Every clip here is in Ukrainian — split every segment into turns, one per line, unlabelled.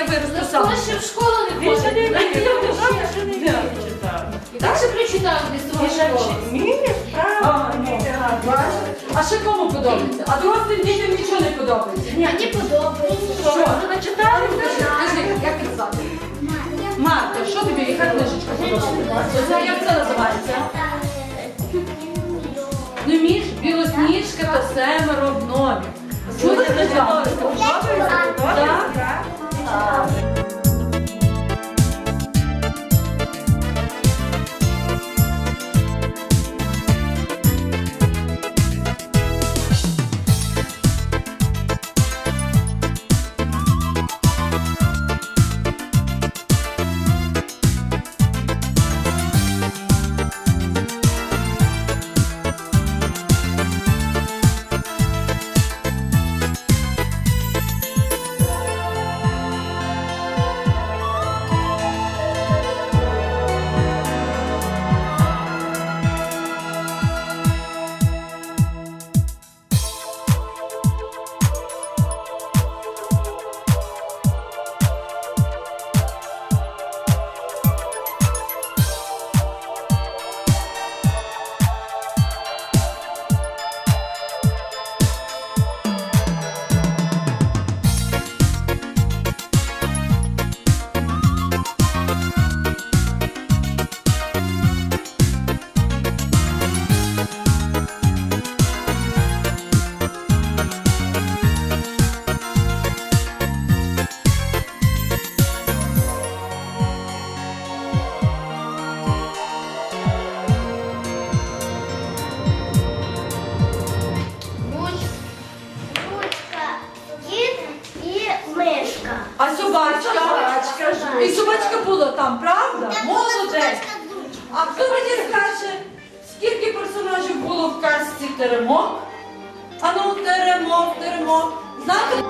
Я виросту сам.
Ще в школу не
Він ще не
ходить?
вміє, ще не вміє читати.
І так ще прочитав десь того школу.
Вмієш? Правильно.
Бачите? А ще кому подобається? А дорослим дітям нічого не подобається.
Мені подобається.
Що?
Ви начитали?
Скажи, як тебе звати? Марта, що тобі, яка книжечка подобається? Як це називається? Не вмієш? Білосніжка та семеро гномів. Чули ти А собачка?
Собачка,
І собачка була там, правда? Молодець. А хто мені скаже, скільки персонажів було в казці Теремок? Ану, Теремок, Теремок. Знаєте?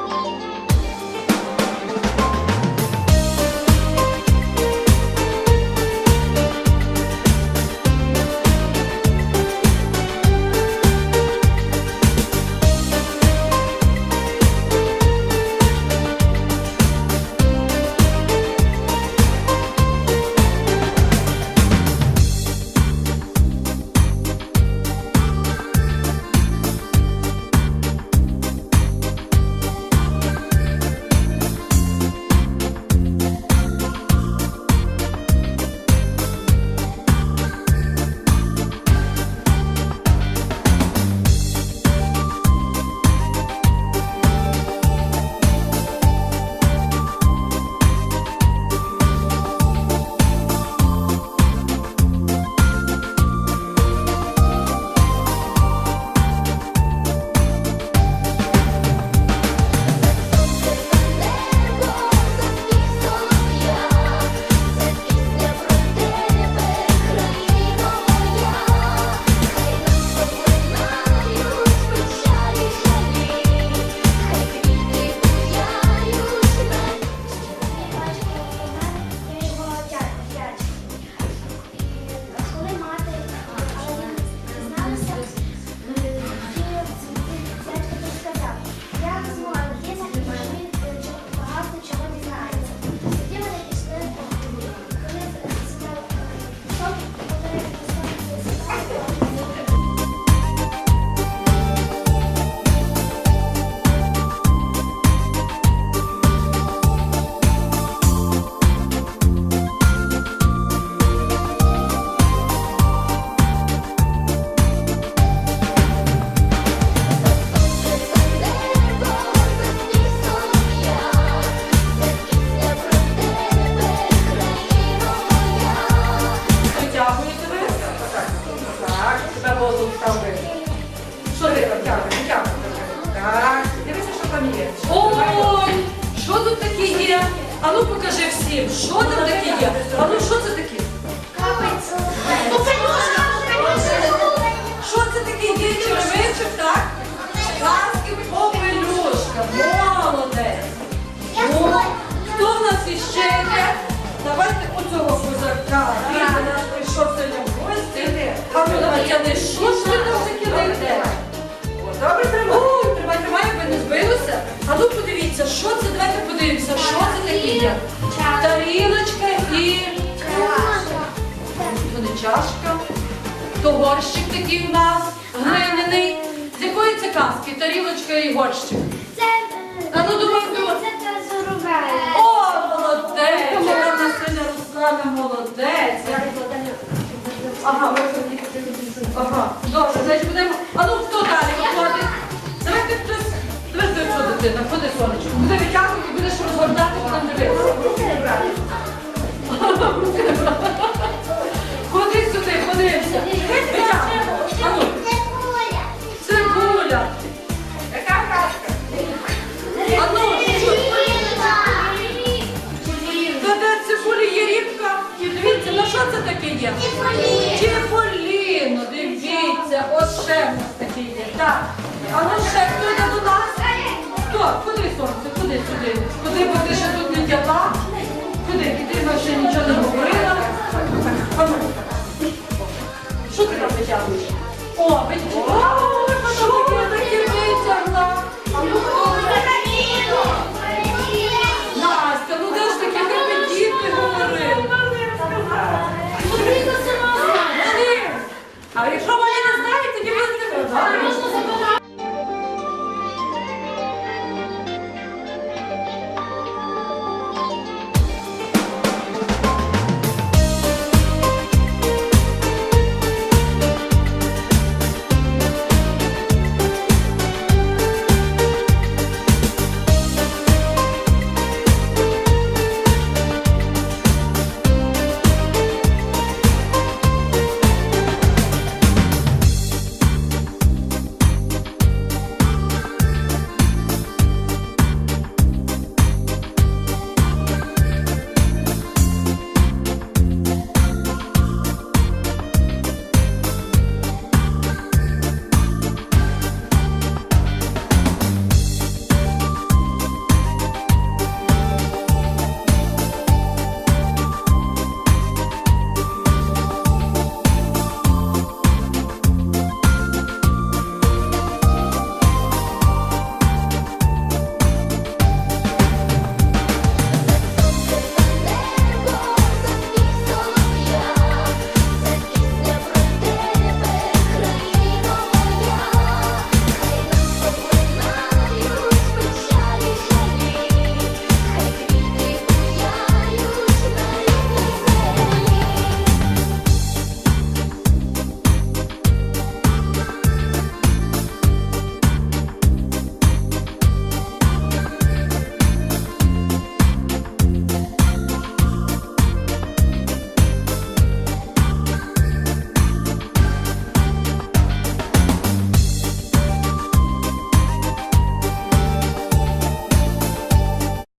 Воздух стави. Що ти там тягнеш? Тягнеш. Так, дивися, що там є. Ой, що тут таке є? А ну покажи всім, що там таке є? А ну що це таке? Подивіться, що це, подивимося, є? Тарілочка і то не чашка. То горщик такий у нас глиняний. З якої це казки? Тарілочка і горщик.
Це,
А ну,
та.
О, молодець! Яка в нас сьогодні Руслана молодець. Ага, ага. Добре, значить будемо. А ну Ти що, ходи сонечко. Буде витягувати, будеш розгортати, там дивитися.